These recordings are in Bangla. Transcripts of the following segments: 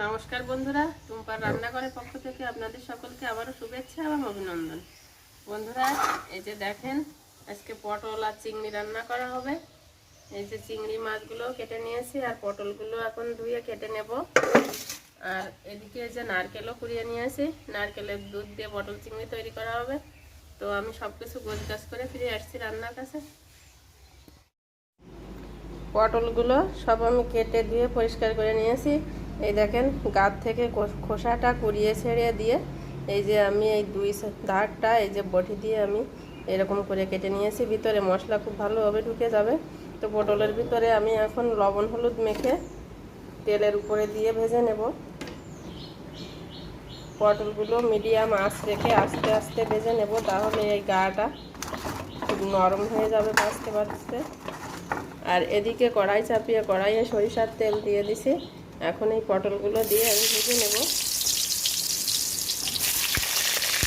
নমস্কার বন্ধুরা টুম্পার রান্নাঘরের পক্ষ থেকে আপনাদের সকলকে আবারও শুভেচ্ছা এবং অভিনন্দন। বন্ধুরা এই যে দেখেন আজকে পটল আর চিংড়ি রান্না করা হবে। এই যে চিংড়ি মাছগুলো কেটে নিয়েছি আর পটলগুলো এখন ধুয়ে কেটে নেব। আর এদিকে এই যে নারকেলও কুড়িয়ে নিয়েছি। নারকেলের দুধ দিয়ে পটল চিংড়ি তৈরি করা হবে। তো আমি সব কিছু গোছগাছ করে ফিরে আসছি রান্নার কাছে। পটলগুলো সব আমি কেটে ধুয়ে পরিষ্কার করে নিয়েছি। এই দেখেন গাছ থেকে খোসাটা কুড়িয়ে ছেড়ে দিয়ে এই যে আমি এই দুই ধারটা, এই যে বটি দিয়ে আমি এরকম করে কেটে নিয়েছি। ভিতরে মশলা খুব ভালোভাবে ঢুকে যাবে। তো পটলের ভিতরে আমি এখন লবণ, হলুদ মেখে তেলের উপরে দিয়ে ভেজে নেব। পটলগুলো মিডিয়াম আঁচ রেখে আস্তে আস্তে ভেজে নেব, তাহলে এই গাটা খুব নরম হয়ে যাবে বাঁচতে বাঁচতে। আর এদিকে কড়াই চাপিয়ে কড়াইয়ে সরিষার তেল দিয়ে দিছি। এখন এই পটলগুলো দিয়ে আমি ভেজে নেব।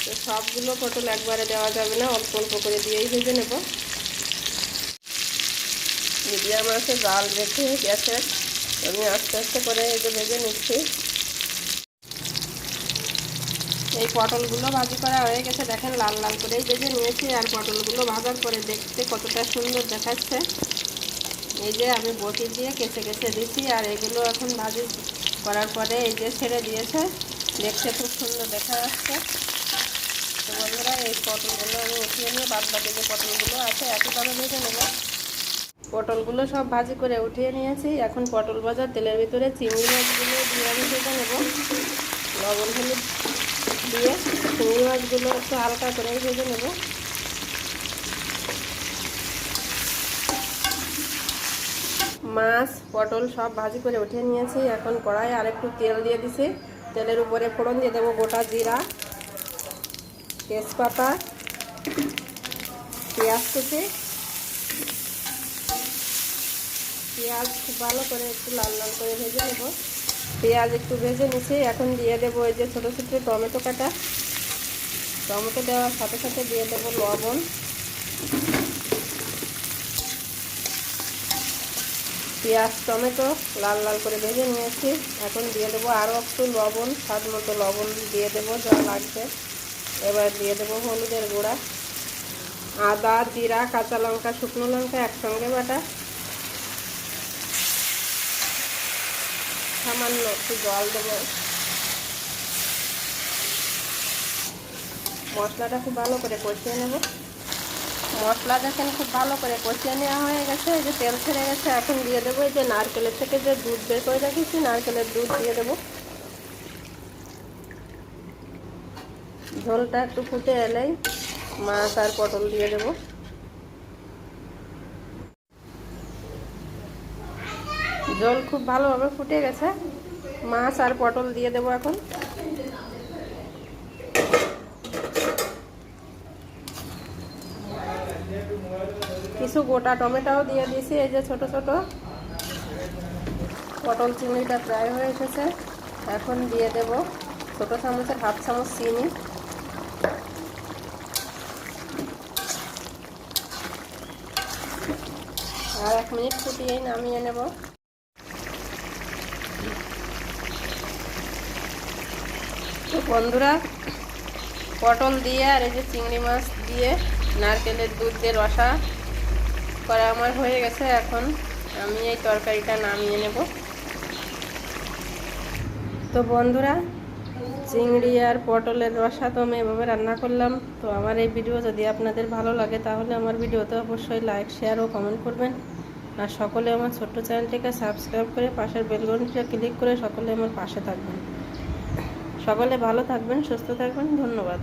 তো সবগুলো পটল একবারে দেওয়া যাবে না, অল্প অল্প করে দিয়েই ভেজে নেব। মিডিয়াম আছে, জাল রেখে গ্যাসের আমি আস্তে আস্তে করে যে ভেজে নিচ্ছি। এই পটলগুলো ভাজি করা হয়ে গেছে, দেখেন লাল লাল করেই ভেজে নিয়েছি। আর পটলগুলো ভাজার পরে দেখতে কতটা সুন্দর দেখাচ্ছে। এই যে আমি বটি দিয়ে কেচে কেচে দিছি আর এগুলো এখন ভাজি করার পরে এই যে ছেড়ে দিয়েছে। দেখতে খুব সুন্দর দেখা যাচ্ছে। তো বন্ধুরা, এই পটলগুলো আমি উঠিয়ে নিয়ে বাদ বাকি যে পটলগুলো আছে, একইভাবে ভেজে নেব। পটলগুলো সব ভাজি করে উঠিয়ে নিয়েছি। এখন পটল ভাজার তেলের ভিতরে চিংড়ি মাছগুলো দিয়ে আমি ভেজে নেব। লবণ হলুদ দিয়ে চিংড়ি মাছগুলো একটু হালকা করে ভেজে নেব। মাছ, পটল সব ভাজি করে উঠিয়ে নিয়েছি। এখন কড়াই আর একটু তেল দিয়ে দিছি। তেলের উপরে ফোড়ন দিয়ে দেবো গোটা জিরা, তেজপাতা, পেঁয়াজ কুচি। পেঁয়াজ খুব ভালো করে একটু লাল লাল করে ভেজে নেব। পেঁয়াজ একটু ভেজে নিচ্ছি এখন দিয়ে দেবো এই যে ছোটো ছোটো টমেটো কাটা। টমেটো দেওয়ার সাথে সাথে দিয়ে দেবো লবণ। পেঁয়াজ, টমেটো লাল লাল করে ভেজে নিয়েছি। এখন দিয়ে দেবো আরও একটু লবণ, স্বাদ মতো লবণ দিয়ে দেবো, যা লাগবে। এবার দিয়ে দেবো হলুদের গুঁড়া। আদা, জিরা, কাঁচা লঙ্কা, শুকনো লঙ্কা একসঙ্গে বাটা। সামান্য একটু জল দেবো। মশলাটা খুব ভালো করে কষিয়ে নেব। মশলা দেখেন খুব ভালো করে কষিয়ে নেওয়া হয়ে গেছে যে তেল ছেড়ে গেছে, এখন দিয়ে দেবো যে নারকেলের থেকে যে দুধ বের করে রেখেছি, নারকেলের দুধ দিয়ে দেবো। ঝোলটা একটু ফুটে এলেই মাছ আর পটল দিয়ে দেবো। জল খুব ভালোভাবে ফুটে গেছে, মাছ আর পটল দিয়ে দেবো এখন। কিছু গোটা টমেটোও দিয়ে দিয়েছি, এই যে ছোট ছোট। পটল চিংড়িটা প্রায় হয়ে এসেছে। এখন দিয়ে দেব ছোট চামচের হাফ চামচ চিনি। আর এক মিনিট ফুটিয়েই নামিয়ে নেব। তো বন্ধুরা, পটল দিয়ে আর এই যে চিংড়ি মাছ দিয়ে নারকেলের দুধ দিয়ে রসা করা আমার হয়ে গেছে, এখন আমি এই তরকারিটা নামিয়ে নেব। তো বন্ধুরা, চিংড়ি আর পটলের রসা তো আমি এভাবে রান্না করলাম। তো আমার এই ভিডিও যদি আপনাদের ভালো লাগে, তাহলে আমার ভিডিওতে অবশ্যই লাইক শেয়ার ও কমেন্ট করবেন। আর সকলে আমার ছোট্ট চ্যানেলটিকে সাবস্ক্রাইব করে পাশের বেলবনটিটা ক্লিক করে সকলে আমার পাশে থাকবেন। সকলে ভালো থাকবেন, সুস্থ থাকবেন, ধন্যবাদ।